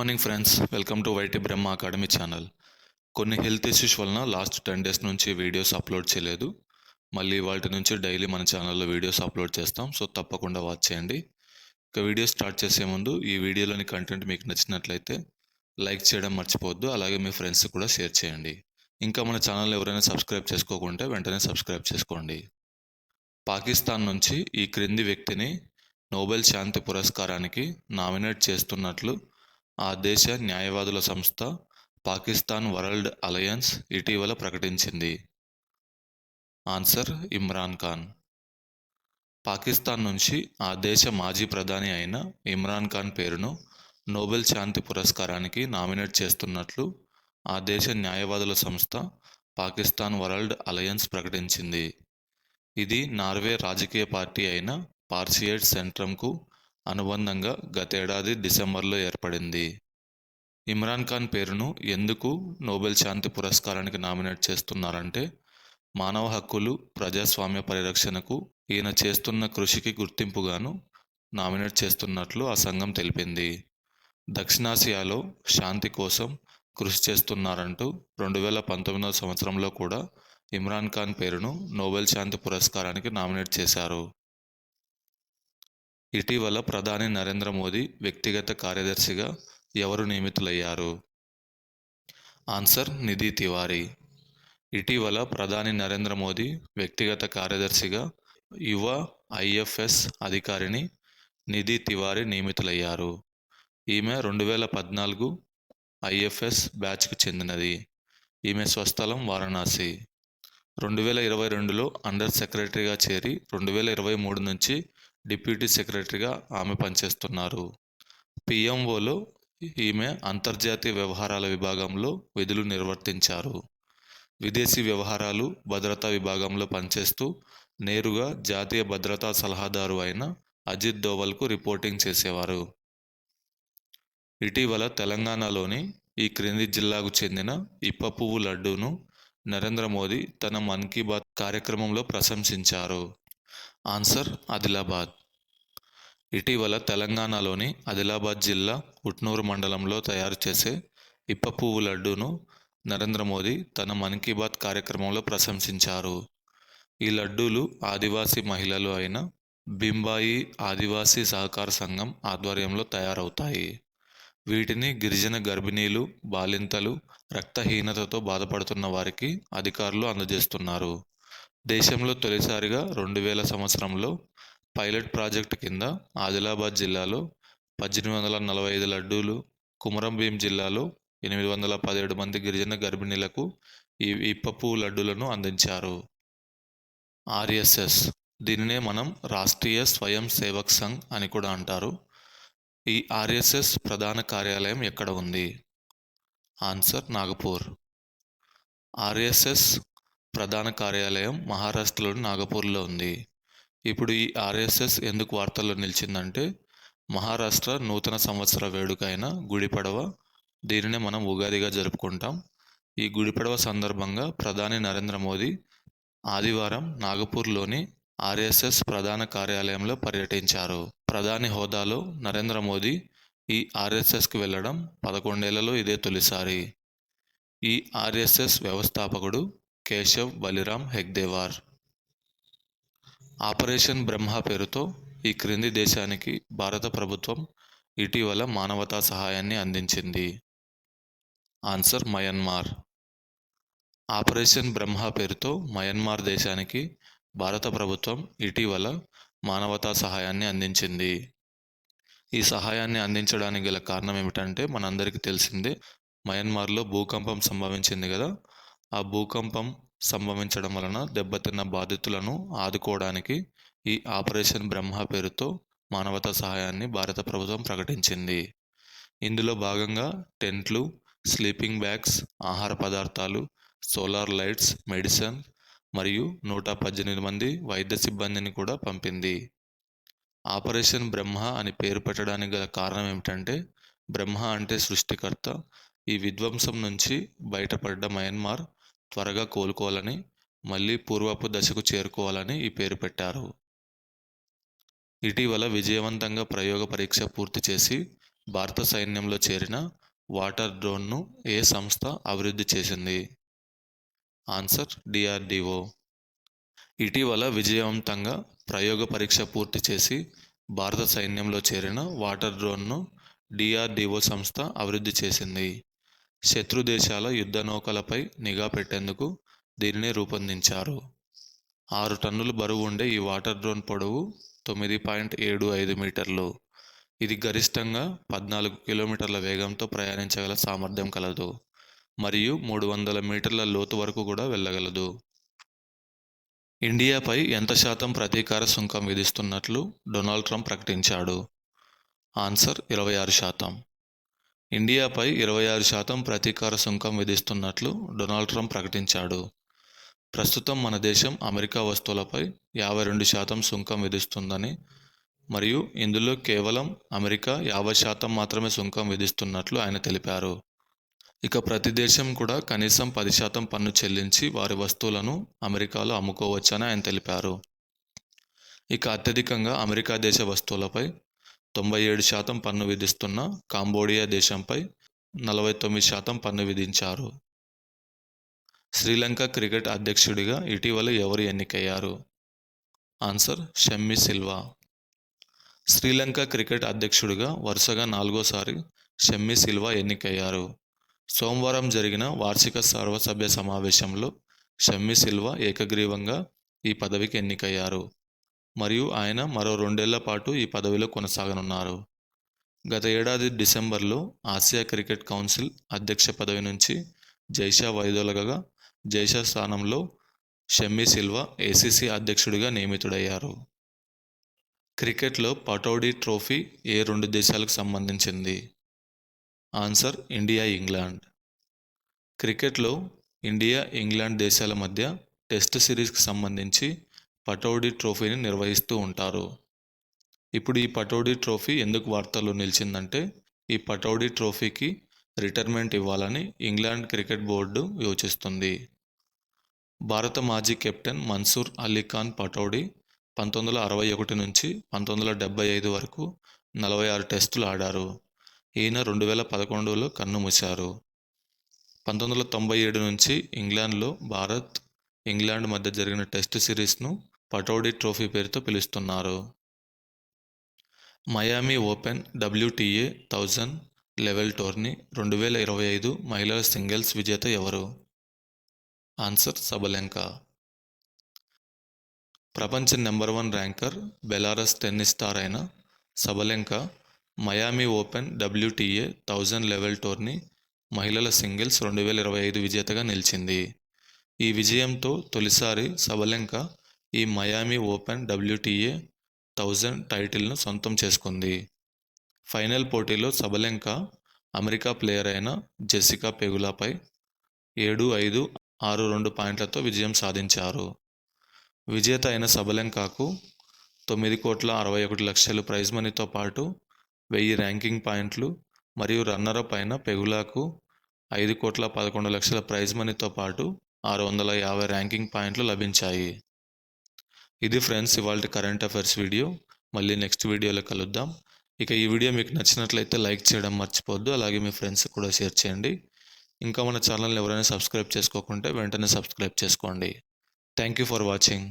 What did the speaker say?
Morning friends welcome to YT Brahma academy channel. కొన్ని health issues వలన last ten days నుంచి videos upload చేయలేదు. మళ్ళీ వాటి నుంచి డైలీ మన ఛానల్లో వీడియోస్ అప్లోడ్ చేస్తాం సో తప్పకుండా వాచ్ చేయండి. ఇక వీడియో స్టార్ట్ చేసే ముందు ఈ వీడియోలోని కంటెంట్ మీకు నచ్చినట్లయితే లైక్ చేయడం మర్చిపోవద్దు అలాగే మీ ఫ్రెండ్స్ కూడా షేర్ చేయండి. ఇంకా మన ఛానల్ ఎవరైనా సబ్స్క్రైబ్ చేసుకోకుంటే వెంటనే సబ్స్క్రైబ్ చేసుకోండి. పాకిస్తాన్ నుంచి ఈ క్రింది వ్యక్తిని నోబెల్ శాంతి పురస్కారానికి నామినేట్ చేస్తున్నట్లు ఆ దేశ న్యాయవాదుల సంస్థ పాకిస్తాన్ వరల్డ్ అలయన్స్ ఇటీవల ప్రకటించింది. ఆన్సర్ ఇమ్రాన్ ఖాన్. పాకిస్తాన్ నుంచి ఆ దేశ మాజీ ప్రధాని అయిన ఇమ్రాన్ ఖాన్ పేరును నోబెల్ శాంతి పురస్కారానికి నామినేట్ చేస్తున్నట్లు ఆ దేశ న్యాయవాదుల సంస్థ పాకిస్తాన్ వరల్డ్ అలయన్స్ ప్రకటించింది. ఇది నార్వే రాజకీయ పార్టీ అయిన పార్సియేట్ సెంట్రమ్కు అనుబంధంగా గతేడాది డిసెంబర్లో ఏర్పడింది. ఇమ్రాన్ ఖాన్ పేరును ఎందుకు నోబెల్ శాంతి పురస్కారానికి నామినేట్ చేస్తున్నారంటే మానవ హక్కులు ప్రజాస్వామ్య పరిరక్షణకు ఈయన చేస్తున్న కృషికి గుర్తింపుగాను నామినేట్ చేస్తున్నట్లు ఆ సంఘం తెలిపింది. దక్షిణాసియాలో శాంతి కోసం కృషి చేస్తున్నారంటూ రెండు వేల పంతొమ్మిదవ సంవత్సరంలో కూడా ఇమ్రాన్ ఖాన్ పేరును నోబెల్ శాంతి పురస్కారానికి నామినేట్ చేశారు. ఇటీవల ప్రధాని నరేంద్ర మోదీ వ్యక్తిగత కార్యదర్శిగా ఎవరు నియమితులయ్యారు? ఆన్సర్ నిధి తివారీ. ఇటీవల ప్రధాని నరేంద్ర మోదీ వ్యక్తిగత కార్యదర్శిగా యువ ఐఎఫ్ఎస్ అధికారిని నిధి తివారీ నియమితులయ్యారు. ఈమె రెండు వేల పద్నాలుగు ఐఎఫ్ఎస్ బ్యాచ్కు చెందినది. ఈమె స్వస్థలం వారణాసి. రెండు వేల ఇరవై రెండులో అండర్ సెక్రటరీగా చేరి రెండు వేల ఇరవై మూడు నుంచి డిప్యూటీ సెక్రటరీగా ఆమె పనిచేస్తున్నారు. పిఎంఓలో ఈమె అంతర్జాతీయ వ్యవహారాల విభాగంలో విధులు నిర్వర్తించారు. విదేశీ వ్యవహారాలు భద్రతా విభాగంలో పనిచేస్తూ నేరుగా జాతీయ భద్రతా సలహాదారు అయిన అజిత్ దోవల్కు రిపోర్టింగ్ చేసేవారు. ఇటీవల తెలంగాణలోని ఈ క్రింది జిల్లాకు చెందిన ఇప్ప పువ్వు లడ్డూను నరేంద్ర మోదీ తన మన్ కీ బాత్ కార్యక్రమంలో ప్రశంసించారు. ఆన్సర్ ఆదిలాబాద్. ఇటీవల తెలంగాణలోని ఆదిలాబాద్ జిల్లా ఉట్నూరు మండలంలో తయారు చేసే ఇప్ప పువ్వు లడ్డూను నరేంద్ర మోదీ తన మన్ కీ బాత్ కార్యక్రమంలో ప్రశంసించారు. ఈ లడ్డూలు ఆదివాసీ మహిళలు అయిన బింబాయి ఆదివాసీ సహకార సంఘం ఆధ్వర్యంలో తయారవుతాయి. వీటిని గిరిజన గర్భిణీలు బాలింతలు రక్తహీనతతో బాధపడుతున్న వారికి అధికారులు అందజేస్తున్నారు. దేశంలో తొలిసారిగా రెండు వేల సంవత్సరంలో పైలట్ ప్రాజెక్టు కింద ఆదిలాబాద్ జిల్లాలో పద్దెనిమిది వందల నలభై ఐదు లడ్డూలు కుమరం భీం జిల్లాలో ఎనిమిది వందల పదిహేడు మంది గిరిజన గర్భిణీలకు ఈ ఇప్పపు లడ్డూలను అందించారు. ఆర్ఎస్ఎస్ దీనినే మనం రాష్ట్రీయ స్వయం సేవక్ సంఘ్ అని కూడా అంటారు. ఈ ఆర్ఎస్ఎస్ ప్రధాన కార్యాలయం ఎక్కడ ఉంది? ఆన్సర్ నాగపూర్. ఆర్ఎస్ఎస్ ప్రధాన కార్యాలయం మహారాష్ట్రలోని నాగపూర్లో ఉంది. ఇప్పుడు ఈ ఆర్ఎస్ఎస్ ఎందుకు వార్తల్లో నిలిచిందంటే మహారాష్ట్ర నూతన సంవత్సర వేడుక అయిన గుడిపడవ దీనినే మనం ఉగాదిగా జరుపుకుంటాం. ఈ గుడిపడవ సందర్భంగా ప్రధాని నరేంద్ర మోదీ ఆదివారం నాగపూర్లోని ఆర్ఎస్ఎస్ ప్రధాన కార్యాలయంలో పర్యటించారు. ప్రధాని హోదాలో నరేంద్ర మోదీ ఈ ఆర్ఎస్ఎస్కి వెళ్ళడం పదకొండేళ్ళలో ఇదే తొలిసారి. ఈ ఆర్ఎస్ఎస్ వ్యవస్థాపకుడు కేశవ్ బలిరామ్ హెగ్దేవార్ ఆపరేషన్ బ్రహ్మ పేరుతో ఈ క్రింది దేశానికి భారత ప్రభుత్వం ఇటీవల మానవతా సహాయాన్ని అందించింది. Answer Myanmar. ఆపరేషన్ బ్రహ్మ పేరుతో మయన్మార్ దేశానికి భారత ప్రభుత్వం ఇటీవల మానవతా సహాయాన్ని అందించింది. ఈ సహాయాన్ని అందించడానికి గల కారణం ఏమిటంటే మనందరికీ తెలిసిందే మయన్మార్లో భూకంపం సంభవించింది కదా ఆ భూకంపం సంభవించడం వలన దెబ్బతిన్న బాధితులను ఆదుకోవడానికి ఈ ఆపరేషన్ బ్రహ్మ పేరుతో మానవతా సహాయాన్ని భారత ప్రభుత్వం ప్రకటించింది. ఇందులో భాగంగా టెంట్లు స్లీపింగ్ బ్యాగ్స్ ఆహార పదార్థాలు సోలార్ లైట్స్ మెడిసిన్ మరియు నూట పద్దెనిమిది మంది వైద్య సిబ్బందిని కూడా పంపింది. ఆపరేషన్ బ్రహ్మ అని పేరు పెట్టడానికి గల కారణం ఏమిటంటే బ్రహ్మ అంటే సృష్టికర్త. ఈ విధ్వంసం నుంచి బయటపడ్డ మయన్మార్ త్వరగా కోలుకోవాలని మళ్ళీ పూర్వపు దశకు చేరుకోవాలని ఈ పేరు పెట్టారు. ఇటీవల విజయవంతంగా ప్రయోగ పరీక్ష పూర్తి చేసి భారత సైన్యంలో చేరిన వాటర్ డ్రోన్ను ఏ సంస్థ అభివృద్ధి చేసింది? Answer DRDO. ఇటీవల విజయవంతంగా ప్రయోగ పరీక్ష పూర్తి చేసి భారత సైన్యంలో చేరిన వాటర్ డ్రోన్ను డిఆర్డిఓ సంస్థ అభివృద్ధి చేసింది. శత్రు దేశాల యుద్ధ నౌకలపై నిఘా పెట్టేందుకు దీనిని రూపొందించారు. ఆరు టన్నుల బరువు ఉండే ఈ వాటర్ డ్రోన్ పొడవు తొమ్మిది పాయింట్ ఏడు ఐదు మీటర్లు. ఇది గరిష్టంగా పద్నాలుగు కిలోమీటర్ల వేగంతో ప్రయాణించగల సామర్థ్యం కలదు. మరియు మూడు వందల మీటర్ల లోతు వరకు కూడా వెళ్ళగలదు. ఇండియాపై ఎంత శాతం ప్రతీకార సుంకం విధిస్తున్నట్లు డొనాల్డ్ ట్రంప్ ప్రకటించాడు. ఆన్సర్ ఇరవై ఆరు శాతం. ఇండియాపై ఇరవై ఆరు శాతం ప్రతీకార సుంకం విధిస్తున్నట్లు డొనాల్డ్ ట్రంప్ ప్రకటించాడు. ప్రస్తుతం మన దేశం అమెరికా వస్తువులపై యాభై రెండు శాతం సుంకం విధిస్తుందని మరియు ఇందులో కేవలం అమెరికా యాభై శాతం మాత్రమే సుంకం విధిస్తున్నట్లు ఆయన తెలిపారు. ఇక ప్రతి దేశం కూడా కనీసం పది శాతం పన్ను చెల్లించి వారి వస్తువులను అమెరికాలో అమ్ముకోవచ్చని ఆయన తెలిపారు. ఇక అత్యధికంగా అమెరికా దేశ వస్తువులపై తొంభై ఏడు శాతం పన్ను విధిస్తున్న కాంబోడియా దేశంపై నలభై తొమ్మిది శాతం పన్ను విధించారు. శ్రీలంక క్రికెట్ అధ్యక్షుడిగా ఇటీవల ఎవరు ఎన్నికయ్యారు? ఆన్సర్ షమ్మి సిల్వా. శ్రీలంక క్రికెట్ అధ్యక్షుడిగా వరుసగా నాలుగోసారి షమ్మి సిల్వా ఎన్నికయ్యారు. సోమవారం జరిగిన వార్షిక సర్వసభ్య సమావేశంలో షమ్మి సిల్వా ఏకగ్రీవంగా ఈ పదవికి ఎన్నికయ్యారు. మరియు ఆయన మరో రెండేళ్ళ పాటు ఈ పదవిలో కొనసాగనున్నారు. గత ఏడాది డిసెంబర్లో ఆసియా క్రికెట్ కౌన్సిల్ అధ్యక్ష పదవి నుంచి జైషా వైదొలగగా జైషా స్థానంలో షమ్మి సిల్వా ఏసీసీ అధ్యక్షుడిగా నియమితుడయ్యారు. క్రికెట్లో పటౌడీ ట్రోఫీ ఏ రెండు దేశాలకు సంబంధించింది? Answer India England. క్రికెట్లో ఇండియా ఇంగ్లాండ్ దేశాల మధ్య టెస్ట్ సిరీస్కి సంబంధించి పటౌడీ ట్రోఫీని నిర్వహిస్తూ ఉంటారు. ఇప్పుడు ఈ పటౌడీ ట్రోఫీ ఎందుకు వార్తల్లో నిలిచిందంటే ఈ పటౌడీ ట్రోఫీకి రిటైర్మెంట్ ఇవ్వాలని ఇంగ్లాండ్ క్రికెట్ బోర్డు యోచిస్తుంది. భారత మాజీ కెప్టెన్ మన్సూర్ అలీ ఖాన్ పటౌడీ పంతొమ్మిది వందల అరవై ఒకటి నుంచి పంతొమ్మిది వందల డెబ్బై ఐదు వరకు నలభై ఆరు టెస్టులు ఆడారు. ఈయన రెండు వేల పదకొండులో కన్నుమూశారు పంతొమ్మిది వందల తొంభై ఏడు నుంచి ఇంగ్లాండ్లో భారత్ ఇంగ్లాండ్ మధ్య జరిగిన టెస్ట్ సిరీస్ను పటౌడీ ట్రోఫీ పేరుతో పిలుస్తున్నారు. Miami Open WTA thousand level tourney రెండు వేల ఇరవై ఐదు మహిళల సింగిల్స్ విజేత ఎవరు? Answer Sabalenka. ప్రపంచ number one ranker Belarus tennis star అయిన Sabalenka Miami Open WTA thousand level tourney మహిళల సింగిల్స్ రెండు వేల ఇరవై ఐదు విజేతగా నిలిచింది. ఈ విజయంతో తొలిసారి సబలెంక ఈ మయామి ఓపెన్ డబ్ల్యూటీఏ థౌజండ్ టైటిల్ను సొంతం చేసుకుంది. ఫైనల్ పోటీలో సబలెంక అమెరికా ప్లేయర్ అయిన జెసికా పెగులాపై ఏడు ఐదు ఆరు రెండు పాయింట్లతో విజయం సాధించారు. విజేత అయిన సబలెంకాకు తొమ్మిది కోట్ల అరవై ఒకటి లక్షలు ప్రైజ్ మనీతో పాటు వెయ్యి ర్యాంకింగ్ పాయింట్లు మరియు రన్నరప్ అయిన పెగులాకు ఐదు కోట్ల పదకొండు లక్షల ప్రైజ్ మనీతో పాటు ఆరు వందల యాభై ర్యాంకింగ్ పాయింట్లు లభించాయి. ఇది ఫ్రెండ్స్ ఇవాళ కరెంట్ అఫైర్స్ వీడియో. మళ్ళీ నెక్స్ట్ వీడియోలో కలుద్దాం. ఇక ఈ వీడియో మీకు నచ్చినట్లయితే లైక్ చేయడం మర్చిపోవద్దు. అలాగే మీ ఫ్రెండ్స్ కూడా షేర్ చేయండి. ఇంకా మన ఛానల్ని ఎవరైనా సబ్స్క్రైబ్ చేసుకోకుంటే వెంటనే సబ్స్క్రైబ్ చేసుకోండి. Thank you for watching.